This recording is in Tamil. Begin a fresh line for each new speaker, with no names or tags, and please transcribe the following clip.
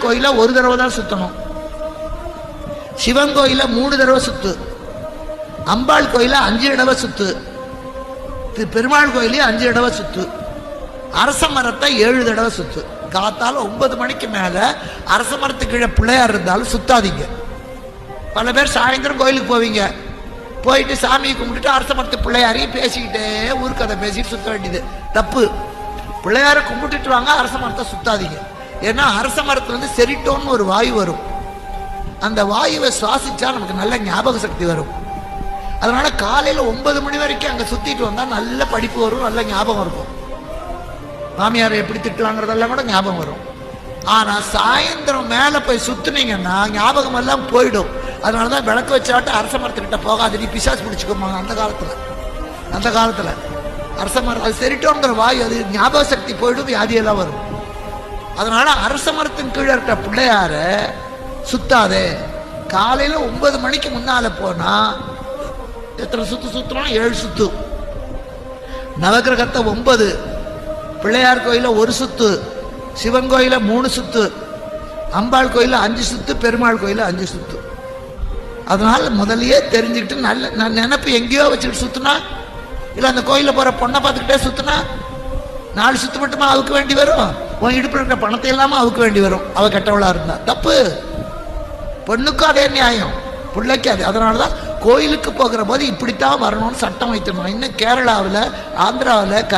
பிள்ளையார் கோயில ஒரு தடவை தான் சுத்தணும். சிவன் கோயில மூணு தடவை சுத்து. அம்பாள் கோயில அஞ்சு தடவை சுத்து. திரு பெருமாள் கோயிலையும் அஞ்சு தடவை சுத்து. அரச மரத்தை ஏழு தடவை சுத்து. காத்தால ஒன்பது மணிக்கு மேல அரச மரத்துக்கு கீழே பிள்ளையார் இருந்தாலும் சுத்தாதீங்க. பல பேர் சாயந்தரம் கோயிலுக்கு போவீங்க. போயிட்டு சாமியை கும்பிட்டுட்டு அரச மரத்து பிள்ளையாரையும் பேசிக்கிட்டே ஊர்க்கதை பேசிட்டு சுத்த வேண்டியது. தப்பு. பிள்ளையாரை கும்பிட்டுட்டு வாங்க அரச மரத்தை சுத்தாதீங்க. ஏன்னா அரச மரத்துல வந்து செரிட்டோன்னு ஒரு வாயு வரும். அந்த வாயுவை சுவாசிச்சா நமக்கு நல்ல ஞாபக சக்தி வரும். அதனால காலையில ஒன்பது மணி வரைக்கும் அங்க சுத்திட்டு வந்தா நல்ல படிப்பு வரும் நல்ல ஞாபகம் இருக்கும். மாமியாரை எப்படி திட்டுவாங்கிறதெல்லாம் கூட ஞாபகம் வரும். ஆனா சாயந்தரம் மேல போய் சுத்துனீங்கன்னா ஞாபகம் எல்லாம் போயிடும். அதனாலதான் விளக்கு வச்சாட்டு அரச மரத்துக்கிட்ட போகாது நீ பிசாசு பிடிச்சிக்கோமா அந்த காலத்துல. அந்த காலத்துல அரச மரம் அது செரிட்டோங்கிற வாயு அது ஞாபக சக்தி போயிடும் வியாதியெல்லாம் வரும். அதனால அரச மரத்தின் கீழே இருக்கிற பிள்ளையார சுத்தாதே. காலையில ஒன்பது மணிக்கு முன்னால போனா எத்தனை சுத்து சுத்துறோம்? ஏழு சுத்து. நவகிரகத்தை ஒன்பது. பிள்ளையார் கோயில ஒரு சுத்து. சிவன் கோயில மூணு சுத்து. அம்பாள் கோயில அஞ்சு சுத்து பெருமாள் கோயில அஞ்சு சுத்து. அதனால முதல்லயே தெரிஞ்சுக்கிட்டு நல்ல நான் நினப்பு எங்கேயோ வச்சுக்கிட்டு சுத்தினா இல்லை அந்த கோயிலில் போகிற பொண்ணை பார்த்துக்கிட்டே சுத்தினா நாலு சுத்து மட்டுமா அதுக்கு வேண்டி வரும்? உன் இடுப்பில் இருக்கிற பணத்தை இல்லாமல் அவுக்க வேண்டி வரும். அவ கெட்டவளா இருந்தா. தப்பு. பொண்ணுக்கும் அதே நியாயம். பிள்ளைக்கு அது. அதனால தான் கோயிலுக்கு போகிற போது இப்படித்தான் வரணும்னு சட்டம் வைத்திருந்தோம் இன்னும் கேரளாவில் ஆந்திராவில்